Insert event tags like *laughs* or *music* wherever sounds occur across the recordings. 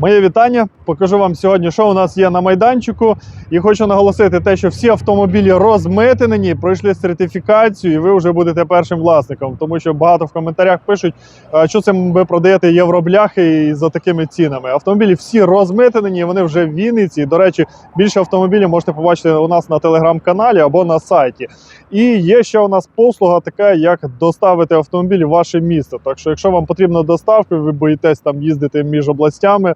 Моє вітання. Покажу вам сьогодні, що у нас є на майданчику. І хочу наголосити те, що всі автомобілі розмитнені, пройшли сертифікацію, і ви вже будете першим власником. Тому що багато в коментарях пишуть, що це ви продаєте євробляхи за такими цінами. Автомобілі всі розмитнені, вони вже в Вінниці. До речі, більше автомобілів можете побачити у нас на телеграм-каналі або на сайті. І є ще у нас послуга така, як доставити автомобіль в ваше місто. Так що, якщо вам потрібна доставка, ви боїтесь там їздити між областями.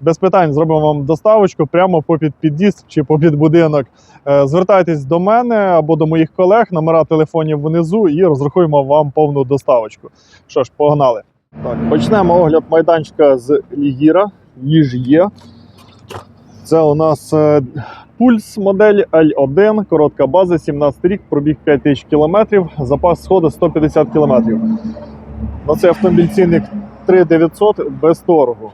Без питань зробимо вам доставочку прямо попід під'їзд чи попід будинок. Е, Звертайтесь до мене або до моїх колег, номера телефонів внизу, і розрахуємо вам повну доставочку. Що ж, погнали. Так, почнемо огляд майданчика з Лігіра. Їж є. Це у нас е, пульс модель L1, коротка база, 17 рік, пробіг 5000 км, запас сходу 150 км. На цей автомобіль цінник 3900 без торгу.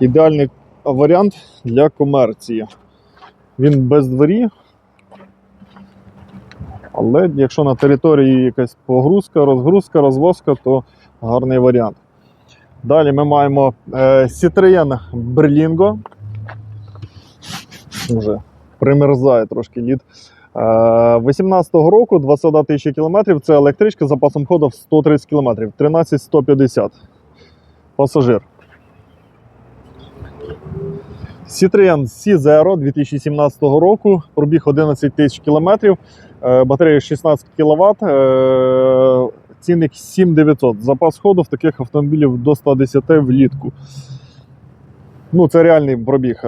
Ідеальний варіант для комерції. Він без двері. Але якщо на території якась погрузка, розгрузка, розвозка, то гарний варіант. Далі ми маємо е, Citroën Berlingo. Вже примерзає трошки лід. Е, 18-го року 21 тисячі кілометрів. Це електричка з запасом ходу в 130 кілометрів. 13150. Пасажир. Citroën C0 2017 року, пробіг 11 тисяч кілометрів, е, батарея 16 кВт, е, цінник 7900. Запас ходу в таких автомобілів до 110 влітку. Ну, це реальний пробіг,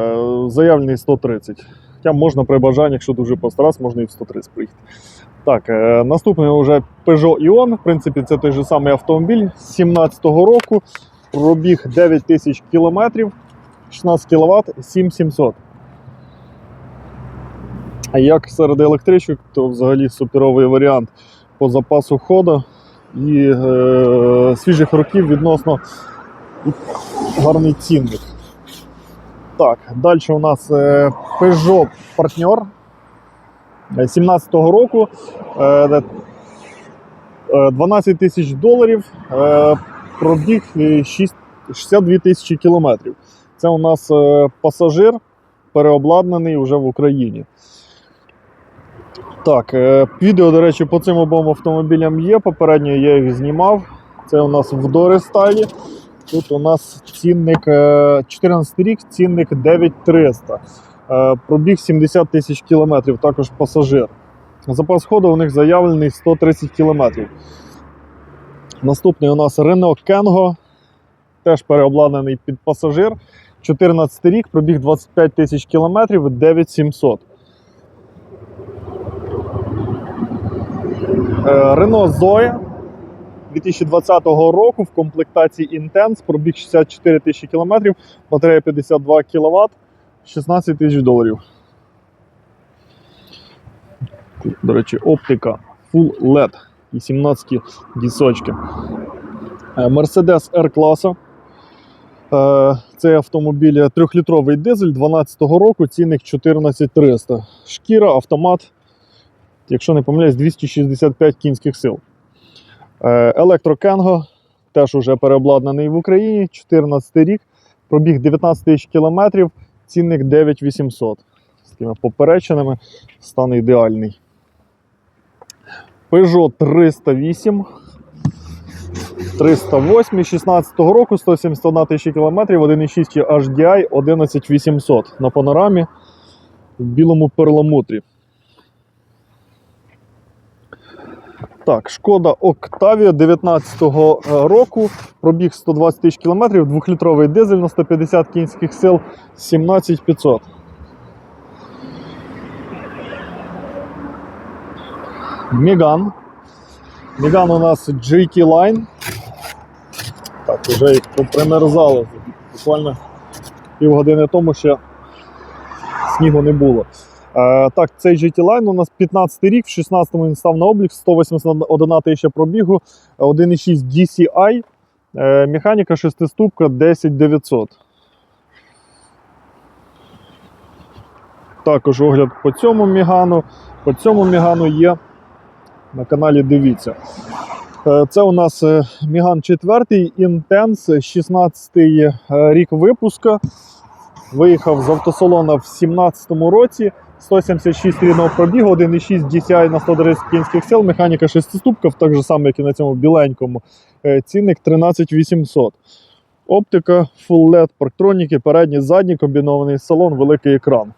заявлений 130. Хоча можна при бажанні, якщо дуже постаратися, можна і в 130 приїхати. Так, е, наступний вже Peugeot Ion. В принципі, це той же самий автомобіль з 17-го року. Пробіг 9 тисяч кілометрів. 16 кВт 7700. А як серед електричок, то взагалі суперовий варіант по запасу ходу і е, свіжих років відносно гарний цінник. Так, далі у нас е, Peugeot партнер 17-го року. Е, е, 12 тисяч доларів, е, пробіг е, 6 62 тисячі кілометрів. Це у нас е, пасажир переобладнаний вже в Україні. Так, е, відео, до речі, по цим обом автомобілям є. Попередньо я їх знімав. Це у нас в Дорестайлі. Тут у нас цінник е, 14 рік, цінник 9300. Е, Пробіг 70 тисяч кілометрів, також пасажир. Запас ходу у них заявлений 130 кілометрів. Наступний у нас Renault Kengo, теж переобладнаний під пасажир. 14 рік, пробіг 25 тисяч кілометрів, 9700. Е, Renault Zoe 2020 року в комплектації Intense, пробіг 64 тисячі кілометрів, батарея 52 кВт, 16 тисяч доларів. До речі, оптика Full LED і 17 дісочки. Е, Mercedes R-класа. Е, Цей автомобіль 3-літровий дизель 2012 року, цінник 14300. Шкіра, автомат, якщо не помиляюсь, 265 кінських сил. Е, Електрокенго теж уже переобладнаний в Україні, 14 рік, пробіг 19 тисяч кілометрів, цінник 9800. З такими поперечинами стан ідеальний. Peugeot 308. 308 16 року, 171 тисяча кілометрів, 1,6 HDI 11800 на панорамі в білому перламутрі. Так, шкода Octavia 19-го року, пробіг 120 тисяч кілометрів, 2-літровий дизель на 150 кінських сил 17500. Меган. Меган у нас GT Line. Так, вже їх попримерзало. Буквально півгодини тому ще снігу не було. Е, так, цей GT Line у нас 15 рік, в 16-му він став на облік, 181 тисяча пробігу, 1,6 DCI, е, механіка шестиступка 10900. Також огляд по цьому мігану. По цьому мігану є на каналі Дивіться. Е, Це у нас Міган 4 Intense, 16 е, рік випуска. Виїхав з автосалона в 2017 році. 176 рідного пробігу, 1,6 DCI на 130 кінських сил, механіка 6 ступків, так же само, як і на цьому біленькому. Е, Цінник 13800. Оптика, Full LED, парктроніки, передній, задній, комбінований салон, великий екран.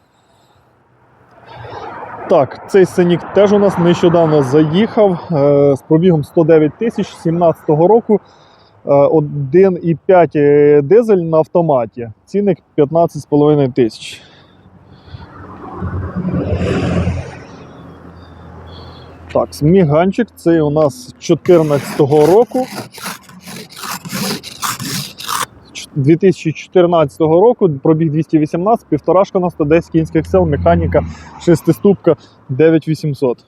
Так, цей синік теж у нас нещодавно заїхав е, з пробігом 109 тисяч 17 року. Е, 1,5 е, дизель на автоматі. Цінник 15,5 тисяч. Так, сміганчик, це у нас 14 року. 2014 року, пробіг 218, півторашка на 110 кінських сил, механіка, шестиступка 9800.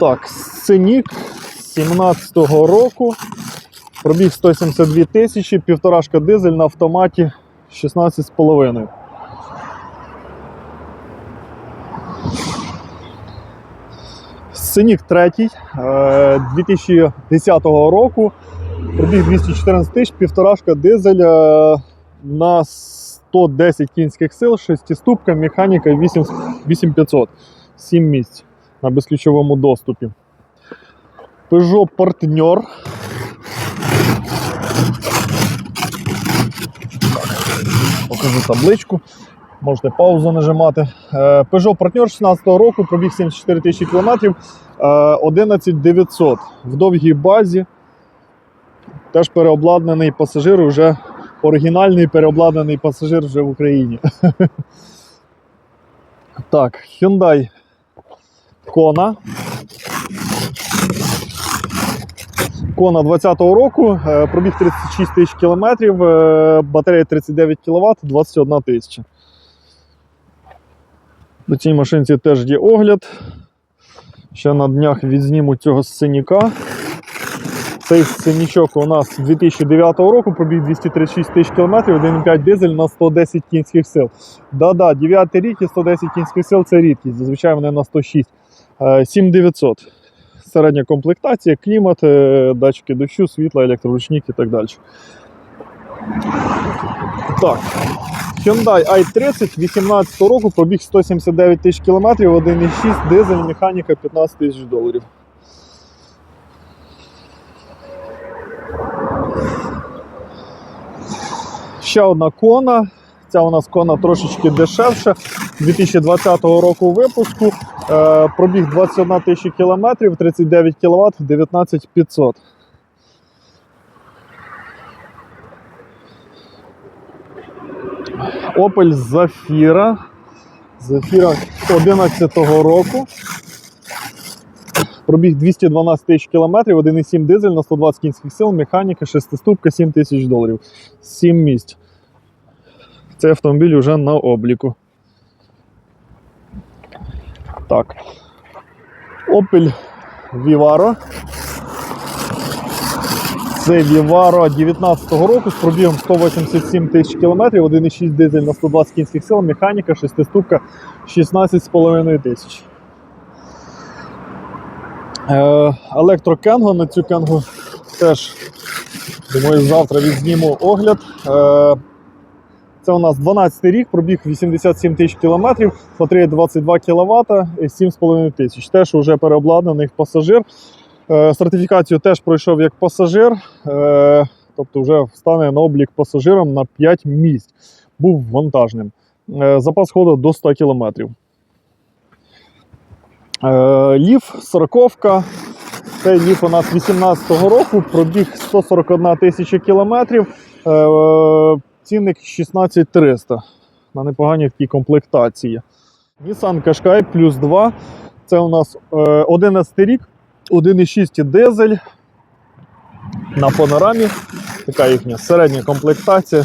Так, Синік 17-го року. Пробіг 172 тисячі, півторашка дизель на автоматі 16,5. Синік третій, е, 2010 року. Пробіг 214 тисяч, півторашка дизель е, на 110 кінських сил, шестиступка, механіка 8 8500, 7 місць на безключовому доступі. Peugeot Partner. Покажу табличку. Можете паузу нажимати. Е, Peugeot Partner 16 року, пробіг 74 тисячі кілометрів, е, 11900 в довгій базі. Теж переобладнаний пасажир, вже оригінальний переобладнаний пасажир вже в Україні. *laughs* Так, Hyundai Kona. Kona 20-го року, е, пробіг 36 тисяч кілометрів, е, батарея 39 кВт, 21 тисяча. До цій машинці теж є огляд. Ще на днях відзніму цього синіка. Цей синічок у нас 2009 року, пробіг 236 тисяч кілометрів, 1,5 дизель на 110 кінських сил. Да-да, 9 рік і 110 кінських сил це рідкість. Зазвичай вони на 106. Е, 7900. Середня комплектація, клімат, е, датчики дощу, світла, електроручник і так далі. Так. Hyundai i30 18 року пробіг 179 тисяч кілометрів, 1,6 дизель, механіка 15 тисяч доларів. Ще одна кона. Ця у нас кона трошечки дешевша. 2020 року випуску. Е, пробіг 21 тисяча кілометрів, 39 кВт, 19500. Opel Zafira. Zafira 11 року. Пробіг 212 тисяч кілометрів, 1,7 дизель на 120 кінських сил, механіка, шестиступка, 7 тисяч доларів. 7 місць. Цей автомобіль вже на обліку. Так. Opel Vivaro. Це Vivaro 19-го року з пробігом 187 тисяч кілометрів, 1,6 дизель на 120 кінських сил, механіка, шестиступка 16,5 тисяч. Е, Електрокенго на цю кенгу теж, думаю, завтра відзніму огляд. Це у нас 12 рік, пробіг 87 тисяч кілометрів, батарея 22 кВт, 7,5 тисяч. Теж вже переобладнаний пасажир. Е, Сертифікацію теж пройшов як пасажир, е, тобто вже стане на облік пасажиром на 5 місць. Був вантажним. Е, Запас ходу до 100 км. Лів 40. Цей лів у нас 18-го року, пробіг 141 тисяча кілометрів. Е, Цінник 16300 на непоганій такій комплектації. Nissan Qashqai плюс 2. Це у нас е, 11 рік, 1,6 дизель на панорамі. Така їхня середня комплектація.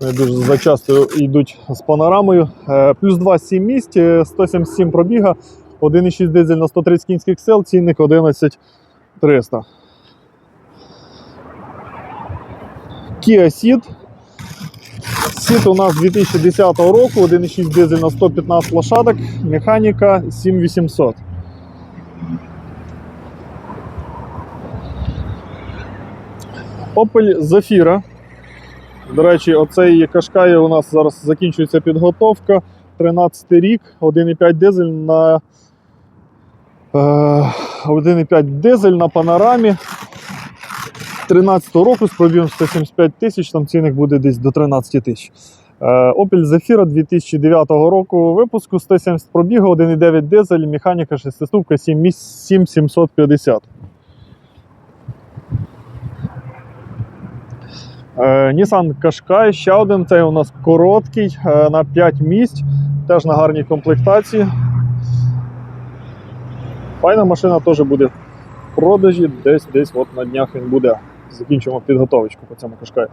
Вони дуже зачасто йдуть з панорамою. Е, Плюс 2 7 місць, е, 177 пробіга, 1,6 дизель на 130 кінських сил, цінник 11300. Kia Ceed Сіт у нас 2010 року, 1,6 дизель на 115 лошадок, механіка 7800. Opel Zafira. До речі, оцей Кашкай у нас зараз закінчується підготовка. 13 рік, 1,5 дизель на е, 1,5 дизель на панорамі. 13 року з пробігом 175 тисяч, там цінник буде десь до 13 тисяч. Е, Opel Zafira 2009 року випуску 170 пробігу, 1,9 дизель, механіка 6-ступка 7750. Е, Nissan Qashqai, ще один, цей у нас короткий е, на 5 місць, теж на гарній комплектації. Файна машина теж буде в продажі, десь десь от на днях він буде. Закінчимо підготовочку по цьому Qashqai.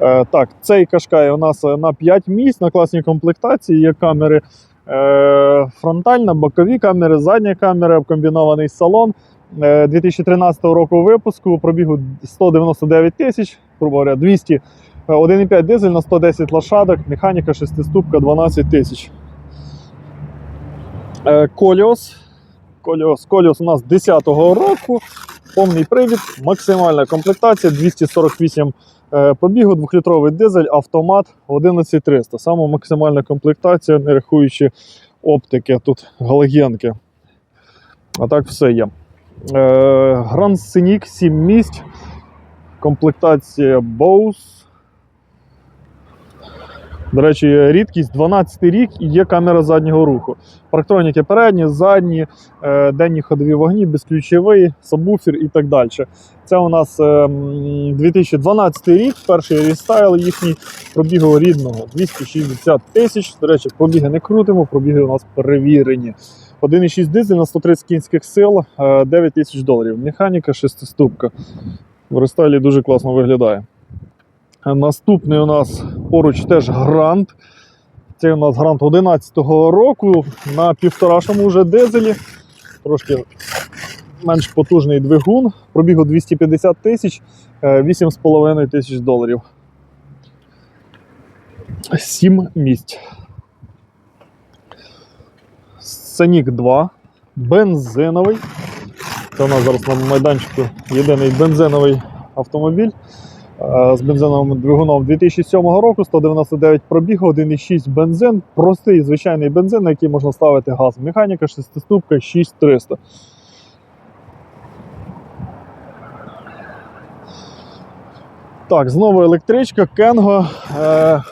Е, так, цей Qashqai у нас е, на 5 місць на класній комплектації. Є камери е, фронтальна, бокові камери, задня камера, комбінований салон. Е, 2013 року випуску, пробігу 199 тисяч, грубо говоря, 200, е, 1,5 дизель на 110 лошадок, механіка 6-ступка 12 тисяч. Е, Коліос. Коліос. Коліос у нас 10-го року. Повний привід, максимальна комплектація 248 побігу, пробігу, 2-літровий дизель, автомат 11300. Саме максимальна комплектація, не рахуючи оптики, тут галогенки. А так все є. Grand Scenic 7 місць. Комплектація Bose. До речі, рідкість 12 рік і є камера заднього руху. Парктроніки передні, задні, е, денні ходові вогні, безключовий, сабвуфер і так далі. Це у нас ем, 2012 рік, перший рестайл їхній пробігу рідного 260 тисяч. До речі, пробіги не крутимо, пробіги у нас перевірені. 1,6 дизель на 130 кінських сил, е, 9 тисяч доларів. Механіка шестиступка. В рестайлі дуже класно виглядає. Е, Наступний у нас поруч теж грант. Це у нас грант 11-го року на півторашому вже дизелі. Трошки менш потужний двигун. Пробігу 250 тисяч, е, 8,5 тисяч доларів. 7 місць. Сценік 2. Бензиновий. Це у нас зараз на майданчику єдиний бензиновий автомобіль е, з бензиновим двигуном 2007 року, 199 пробігу, 1,6 бензин. Простий звичайний бензин, на який можна ставити газ. Механіка, шестиступка, 6300. Так, знову електричка Кенго. Е,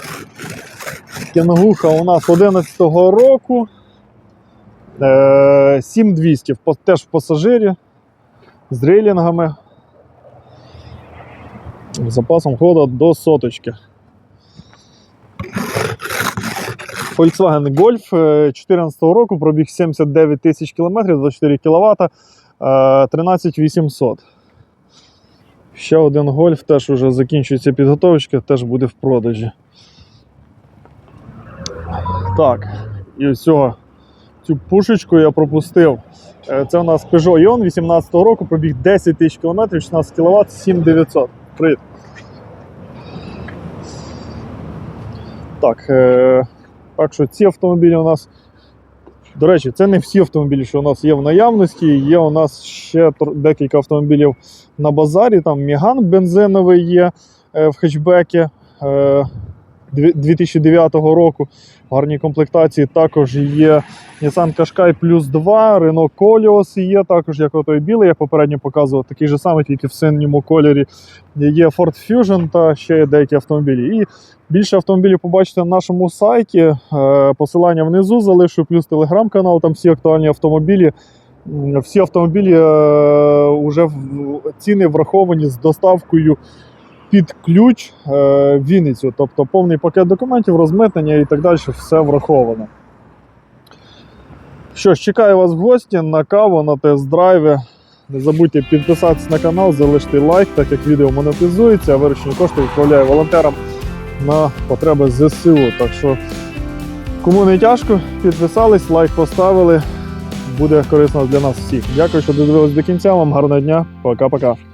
Кенгуха у нас 11-го року. Е, 7200 теж в пасажирі з рейлінгами. Запасом ходу до соточки. Volkswagen Golf е, 14 року, пробіг 79 тисяч кілометрів, 24 кВт, 13800. Ще один гольф теж вже закінчується підготовочка, теж буде в продажі. Так, і ось цю пушечку я пропустив. Е, Це у нас Peugeot Ion 18 року, пробіг 10 тисяч кілометрів, 16 кВт, 7900. Привіт. Так, е, так що ці автомобілі у нас. До речі, це не всі автомобілі, що у нас є в наявності. Є у нас ще декілька автомобілів на базарі. Там Міган бензиновий є е, в хетчбекі е, 2009 року. В гарній комплектації також є Nissan Qashqai Plus 2, Renault Koleos є також, як отой білий, я попередньо показував, такий же самий, тільки в синьому кольорі. Є Ford Fusion та ще є деякі автомобілі. І більше автомобілів побачите на нашому сайті. Е, Посилання внизу залишу, плюс телеграм-канал, там всі актуальні автомобілі. Всі автомобілі вже ціни враховані з доставкою під ключ е, в Вінницю. Тобто повний пакет документів, розмитнення і так далі, все враховано. Що ж, чекаю вас в гості на каву, на тест-драйви. Не забудьте підписатися на канал, залишити лайк, так як відео монетизується, а виручені кошти відправляю волонтерам на потреби ЗСУ. Так що, кому не тяжко, підписались, лайк поставили. Буде корисно для нас всіх. Дякую, що додивились до кінця. Вам гарного дня. Пока-пока.